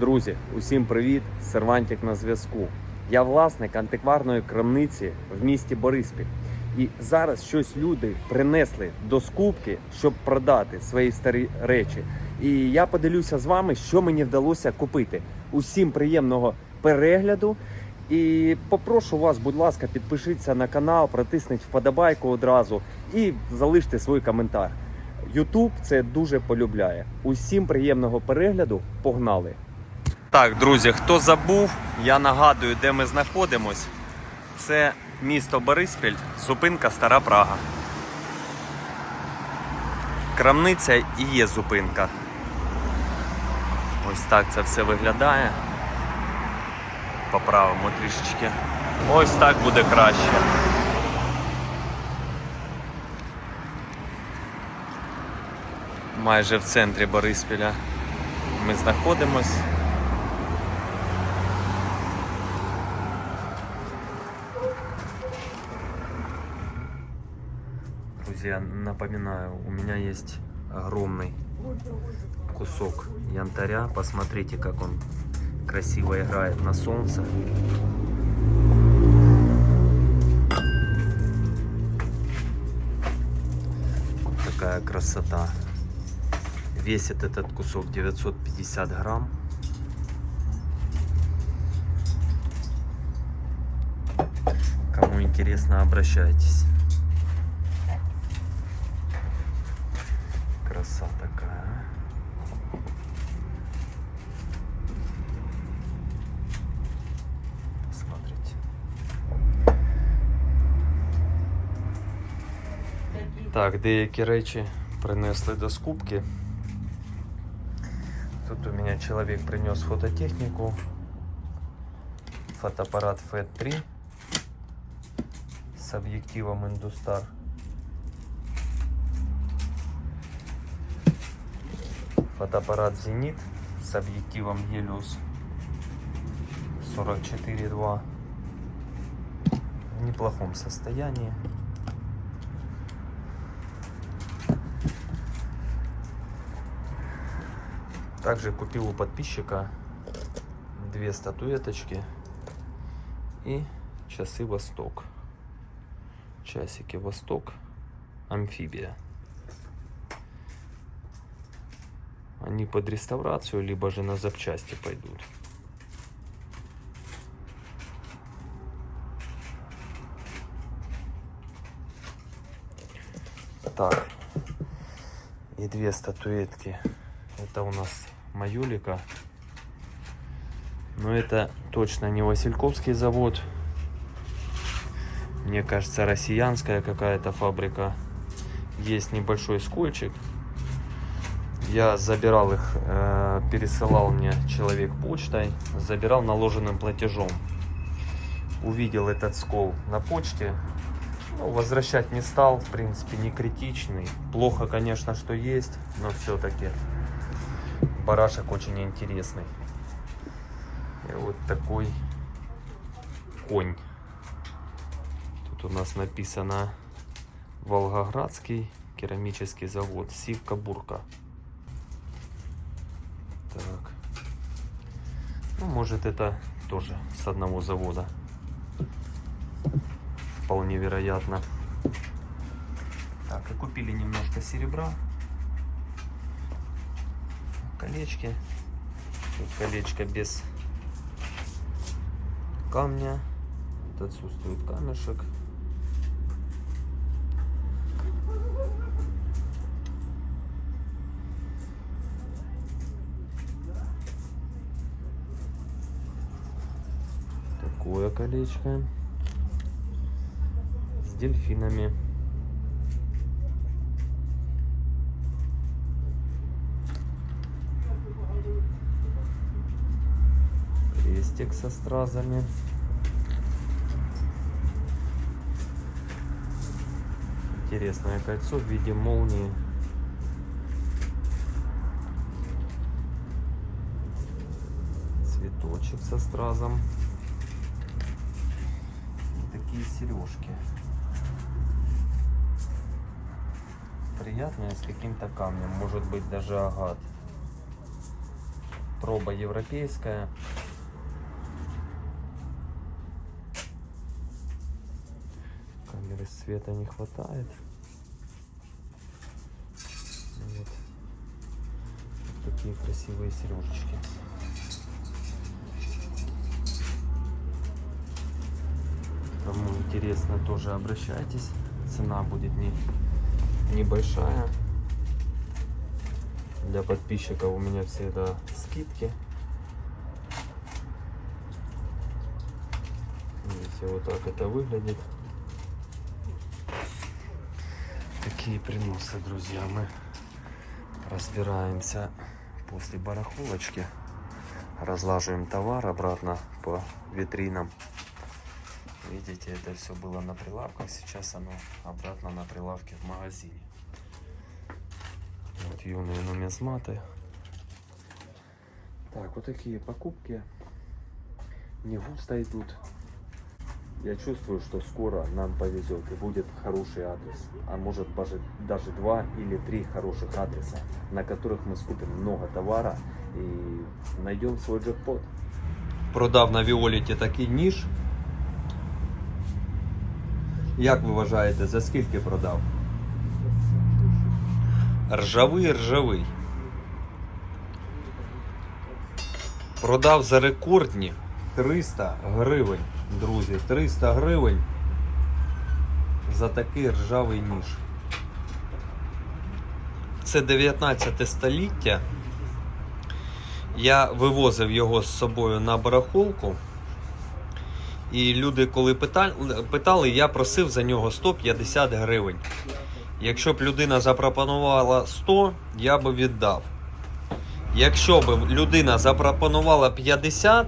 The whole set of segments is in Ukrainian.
Друзі, усім привіт! Сервантик на зв'язку. Я власник антикварної крамниці в місті Бориспіль. І зараз щось люди принесли до скупки, щоб продати свої старі речі. І я поділюся з вами, що мені вдалося купити. Усім приємного перегляду. І попрошу вас, будь ласка, підпишіться на канал, протисніть вподобайку одразу і залиште свій коментар. Ютуб це дуже полюбляє. Усім приємного перегляду. Погнали! Так, друзі, хто забув, я нагадую, де ми знаходимось. Це місто Бориспіль, зупинка Стара Прага. Крамниця і є зупинка. Ось так це все виглядає. Поправимо трішечки. Ось так буде краще. Майже в центрі Бориспіля ми знаходимось. Друзья, напоминаю, у меня есть огромный кусок янтаря. Посмотрите, как он красиво играет на солнце. Такая красота. Весит этот кусок 950 грамм. Кому интересно, обращайтесь. Так, деякі речі принесли до скупки. Тут у меня человек принес фототехнику. Фотоаппарат FET3 с объективом Industar. Фотоаппарат Zenit с объективом Helios 44.2 в неплохом состоянии. Также купил у подписчика две статуэточки и часы Восток. Часики Восток. Амфибия. Они под реставрацию, либо же на запчасти пойдут. Так. И две статуэтки. Это у нас Маюлика. Но это точно не Васильковский завод. Мне кажется, россиянская какая-то фабрика. Есть небольшой скольчик. Я забирал их, э, пересылал мне человек почтой, забирал наложенным платежом. Увидел этот скол на почте, ну, возвращать не стал, в принципе, не критичный. Плохо, конечно, что есть, но все-таки барашек очень интересный. И вот такой конь. Тут у нас написано Волгоградский керамический завод, Сивка-Бурка. Так. Ну, может, это тоже с одного завода. Вполне вероятно. Так, и купили немножко серебра. Колечки. Тут колечко без камня. Тут отсутствует камешек. Такое колечко с дельфинами. Крестик со стразами. Интересное кольцо в виде молнии. Цветочек со стразом. И такие сережки. Приятные с каким-то камнем, может быть даже агат. Проба европейская. Света не хватает. Вот. Вот такие красивые сережечки. Кому интересно, тоже обращайтесь. Цена будет не, небольшая. Для подписчиков у меня всегда скидки. Видите, вот так это выглядит. Такие приносы, друзья, мы разбираемся после барахолочки. Разлаживаем товар обратно по витринам. Видите, это все было на прилавках, сейчас оно обратно на прилавке в магазине. Вот юные нумизматы. Так, вот такие покупки. Не густо идут. Я чувствую, что скоро нам повезет и будет хороший адрес. А может даже, даже два или три хороших адреса, на которых мы скупим много товара и найдем свой джекпот. Продав на Віоліті такий ніж. Як ви вважаєте, за скільки продав? Ржавий, ржавий. Продав за рекордні 300 гривень, Друзі. 300 гривень за такий ржавий ніж. Це 19 століття. Я вивозив його з собою на барахолку. І люди, коли питали, я просив за нього 150 гривень. Якщо б людина запропонувала 100, я би віддав. Якщо б людина запропонувала 50,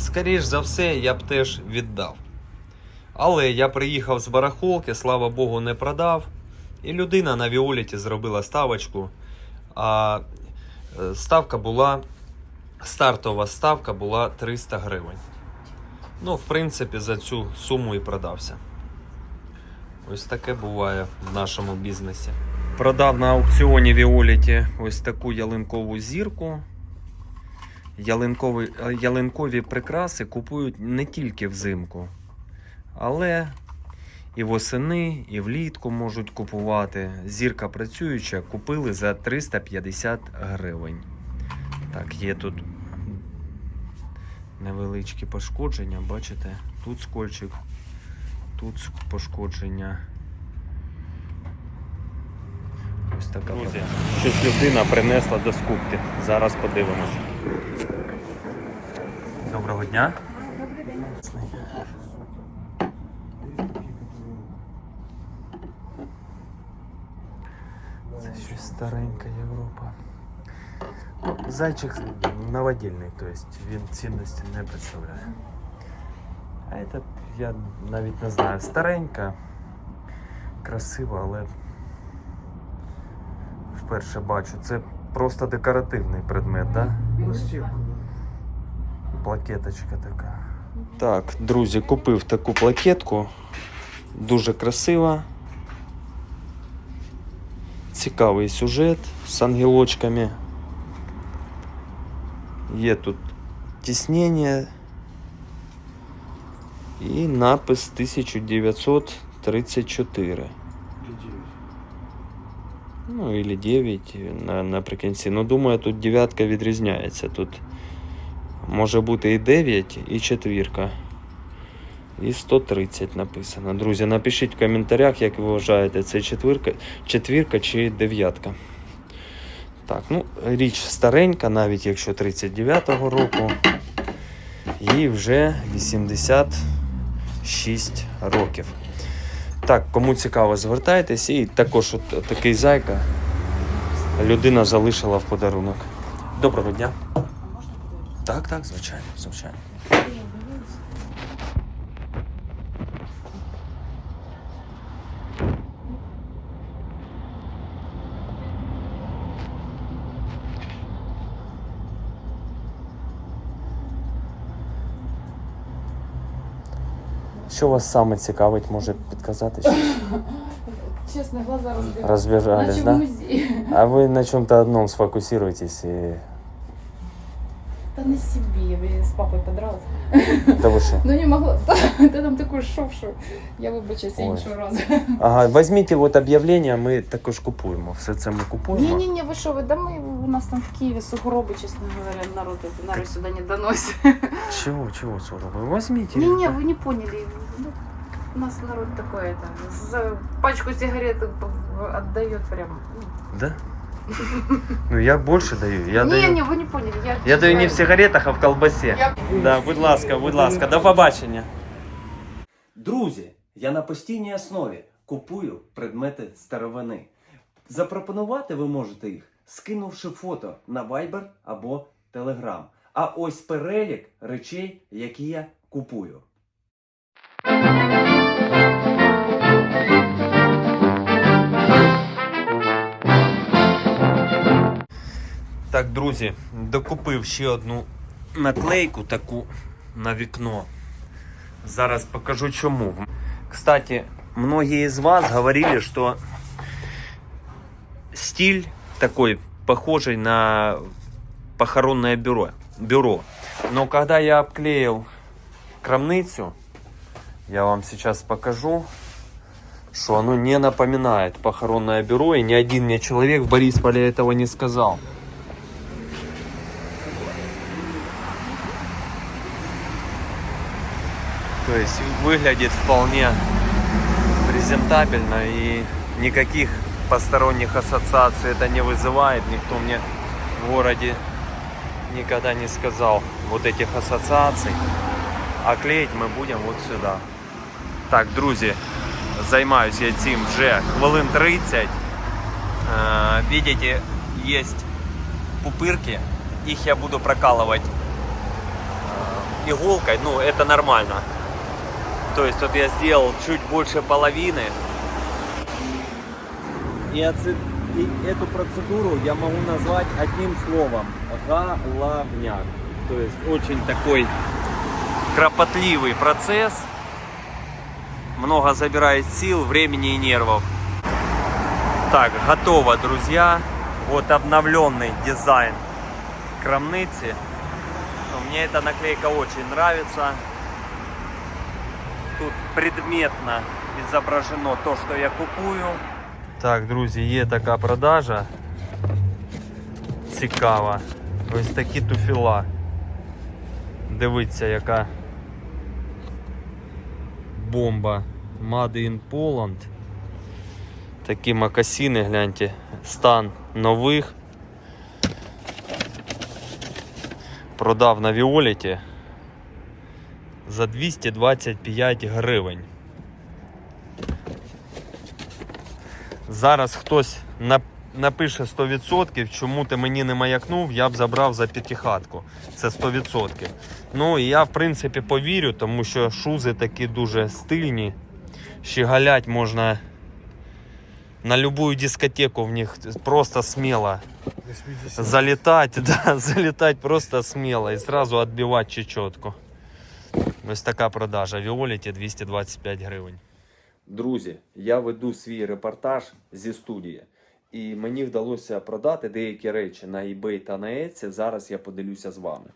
скоріш за все, я б теж віддав. Але я приїхав з барахолки, слава Богу, не продав. І людина на Віоліті зробила ставочку. А е, ставка була, стартова ставка була 300 гривень. Ну, в принципі, за цю суму і продався. Ось таке буває в нашому бізнесі. Продав на аукціоні Віоліті ось таку ялинкову зірку. Ялинкові, е, ялинкові прикраси купують не тільки взимку, але і восени, і влітку можуть купувати. Зірка працююча купили за 350 гривень. Так, є тут невеличкі пошкодження, бачите? Тут скольчик, тут пошкодження. Ось така Друзі, щось людина принесла до скупки. Зараз подивимося. Доброго дня. Це щось старенька Європа. Зайчик новодільний, тобто він цінності не представляє. А це, я навіть не знаю, старенька, красива, але вперше бачу. Це просто декоративний предмет, так? Да? Плакеточка така. Так, друзі, купив таку плакетку. Дуже красива. Цікавий сюжет з ангелочками. Є тут тиснення і напис 1934. Ну, или 9 на, наприкінці. Ну, думаю, тут дев'ятка відрізняється. Тут може бути і 9, і четвірка. І 130 написано. Друзі, напишіть в коментарях, як ви вважаєте, це четвірка, четвірка чи дев'ятка. Так, ну, річ старенька, навіть якщо 39-го року. Їй вже 86 років. Так, кому цікаво, звертайтесь. І також от такий зайка людина залишила в подарунок. Доброго дня. Так, так, звичайно, звичайно. Що вас саме цікавить, може підказати? щось? Честно, глаза разбегаются. Разбежались, Наче в да? музее. А вы на чем-то одном сфокусируйтесь и Да не себе, я с папой подралась. Та ви що? Ну не могла. Ты там такой шов, що я вибачаюсь, я Ой. іншого разу. Ага, візьміть от об'явлення, ми також купуємо. Все це ми купуємо. Не-не-не, вы что, вы, да мы, у нас там в Киеве сугробы, честно говоря, народ, это народ сюда не доносит. Чого, чого, Сороба? Візьміть. Не-не, вы не поняли. Ну, У нас народ такой, это, за пачку сигарет отдает прям. Да? Ну я більше даю. Я даю. Не-не, вы не поняли. Я, Я даю не в сигаретах, а в колбасі. Я... Да, будь ласка, будь ласка, до побачення. Друзі, я на постійній основі купую предмети старовини. Запропонувати ви можете їх, скинувши фото на Viber або Telegram. А ось перелік речей, які я купую. Так, друзі, докупив ще одну наклейку таку на вікно. Зараз покажу чому. Кстати, многие из вас говорили, что стиль такой похожий на похоронное бюро. бюро. Но когда я обклеил крамницу, я вам сейчас покажу, что оно не напоминает похоронное бюро, и ни один мне человек в Борисполе этого не сказал. То есть выглядит вполне презентабельно и никаких посторонних ассоциаций это не вызывает. Никто мне в городе никогда не сказал вот этих ассоциаций. А клеїть ми будемо от сюди. Так, друзі, займаюся я цим вже хвилин 30. Е, Видите, есть пупырки. Их я буду прокалывать э, иголкой. Ну, это нормально. То есть вот я сделал чуть больше половины. И, отцы- и эту процедуру я могу назвать одним словом. Головняк. То есть очень такой кропотливый процесс. Много забирает сил, времени и нервов. Так, готово, друзья. Вот обновленный дизайн крамницы. Мне эта наклейка очень нравится. Тут предметно изображено то, что я купую. Так, друзі, є така продажа. Цікава. Ось такі туфіла. Дивіться, яка бомба. Made in Poland. Такі макасини, гляньте. Стан нових. Продав на Віоліті за 225 гривень. Зараз хтось нап- напише 100%, чому ти мені не маякнув, я б забрав за п'ятихатку. Це 100%. Ну і я в принципі повірю, тому що шузи такі дуже стильні. Щеголять можна на любую дискотеку в них просто смело залетать, да, залетать просто смело і сразу отбивать чечетку. Ось така продажа. Віоліті 225 гривень. Друзі, я веду свій репортаж зі студії. І мені вдалося продати деякі речі на eBay та на Etsy. Зараз я поділюся з вами.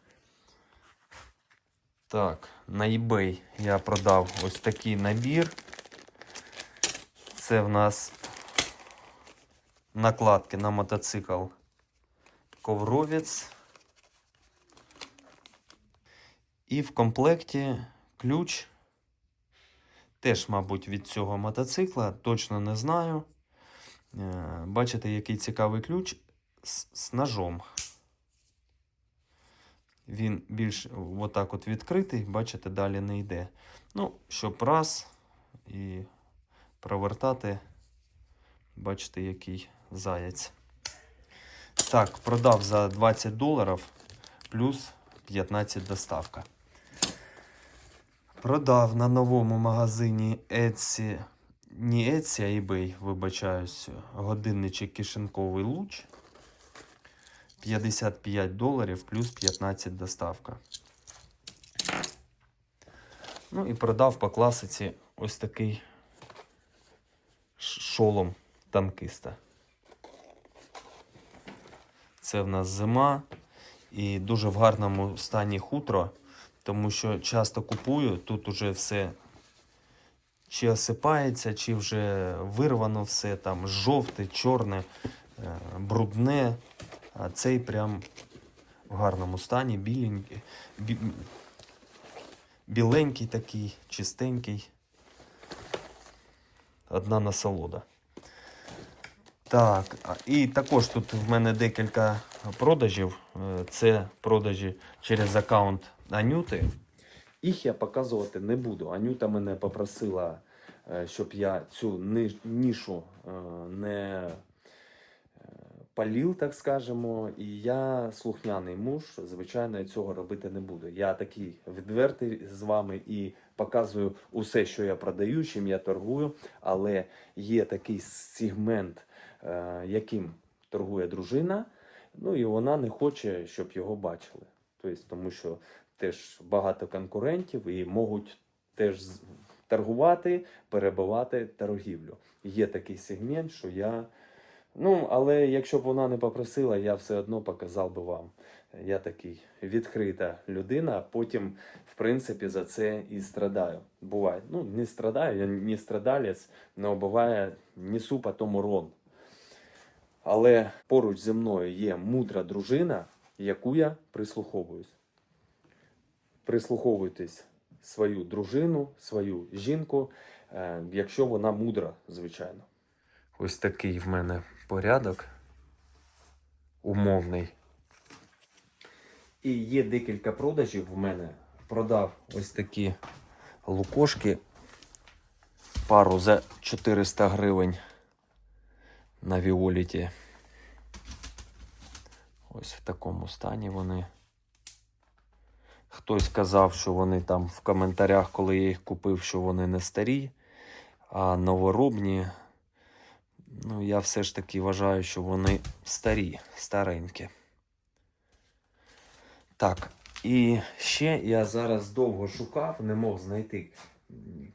Так, на eBay я продав ось такий набір. Це в нас накладки на мотоцикл ковровець. І в комплекті ключ. Теж, мабуть, від цього мотоцикла, точно не знаю. Е, Бачите, який цікавий ключ з, з ножом. Він більш отак от відкритий, бачите, далі не йде. Ну, щоб раз і провертати, бачите, який заяць. Так, продав за 20 доларів плюс 15 доставка. Продав на новому магазині Etsy, не Etsy, а eBay, вибачаюсь, годинничок кишеньковий луч. 55 доларів плюс 15 доставка. Ну і продав по класиці ось такий шолом танкиста. Це в нас зима. і дуже в гарному стані хутро, тому що часто купую, тут уже все чи осипається, чи вже вирвано все там жовте, чорне, е, брудне. А цей прям в гарному стані, біленький, бі, біленький такий, чистенький. Одна насолода. Так, і також тут в мене декілька продажів. Е, Це продажі через аккаунт Анюти. Їх я показувати не буду. Анюта мене попросила, е, щоб я цю нішу е, не палів, так скажемо. І я слухняний муж, звичайно, цього робити не буду. Я такий відвертий з вами і показую усе, що я продаю, чим я торгую. Але є такий сегмент, яким торгує дружина, ну і вона не хоче, щоб його бачили. Тобто, тому що теж багато конкурентів і можуть теж торгувати, перебивати торгівлю. Є такий сегмент, що я. Ну, але якщо б вона не попросила, я все одно показав би вам. Я такий відкрита людина, а потім, в принципі, за це і страдаю. Буває. Ну, не страдаю, я не страдалець, але буває, несу потім урон. Але поруч зі мною є мудра дружина, яку я прислуховуюсь. Прислуховуйтесь свою дружину, свою жінку, е, якщо вона мудра, звичайно. Ось такий в мене порядок умовний. І є декілька продажів в мене. Продав ось такі лукошки. Пару за 400 гривень на Віоліті. Ось в такому стані вони. Хтось казав, що вони там в коментарях, коли я їх купив, що вони не старі, а новоробні. Ну, я все ж таки вважаю, що вони старі, старенькі. Так, і ще я зараз довго шукав, не мог знайти.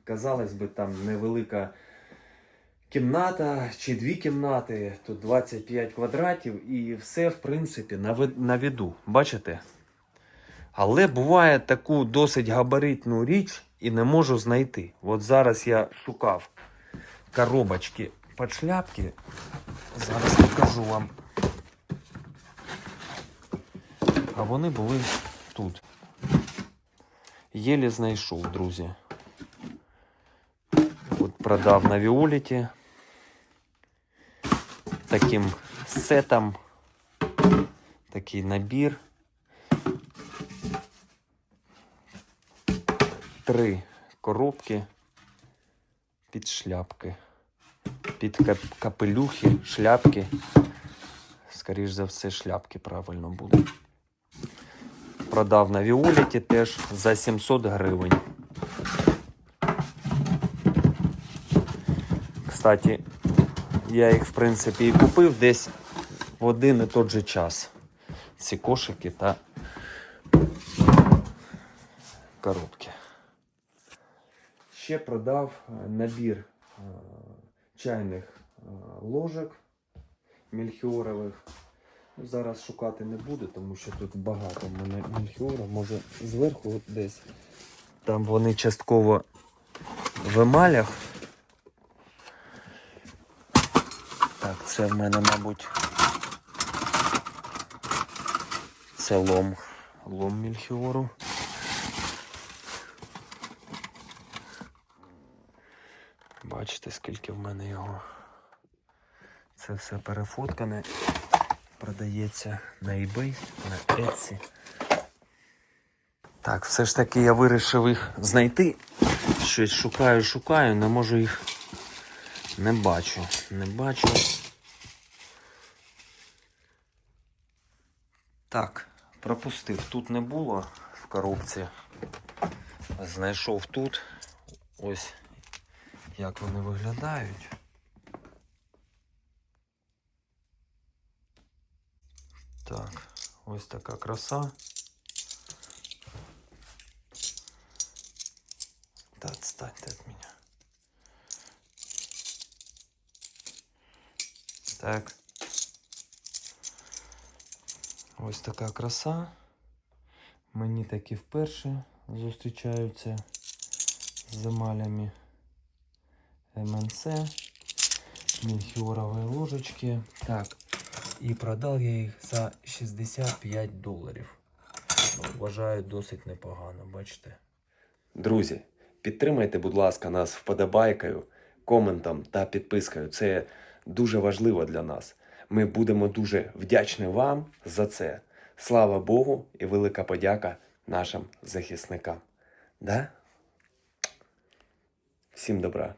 Казалось би, там невелика кімната чи дві кімнати, тут 25 квадратів, і все, в принципі, на, виду. Бачите? Але буває таку досить габаритну річ і не можу знайти. От зараз я шукав коробочки під шляпки. Зараз покажу вам. А вони були тут. Єлі знайшов, друзі. От продав на Віоліті. Таким сетом. Такий набір. Три коробки під шляпки. Під капелюхи, шляпки. Скоріш за все, шляпки правильно буде. Продав на Віоліті теж за 700 гривень. Кстати, я їх, в принципі, і купив десь в один і той же час. Ці кошики та коробки. Ще продав е, набір е, чайних е, ложок мельхіорових. Ну, Зараз шукати не буду, тому що тут багато в мене мельхіора. Може зверху десь. Там вони частково в емалях. Так, це в мене, мабуть. Це лом. Лом мельхіору. Бачите, скільки в мене його. Це все перефоткане. Продається на eBay, на Etsy. Так, все ж таки я вирішив їх знайти. Щось шукаю, шукаю, не можу їх. Не бачу. Не бачу. Так, пропустив. Тут не було в коробці. Знайшов тут. Ось як вони виглядають. Так, ось така краса. Да, отстаньте от меня. Так. Ось така краса. Мені такі вперше зустрічаються з емалями МНЦ, мельхіорові ложечки. Так, і продав я їх за 65 доларів. Ну, Вважаю досить непогано, бачите. Друзі, підтримайте, будь ласка, нас вподобайкою, коментом та підпискою. Це дуже важливо для нас. Ми будемо дуже вдячні вам за це. Слава Богу і велика подяка нашим захисникам. Да? Всім добра.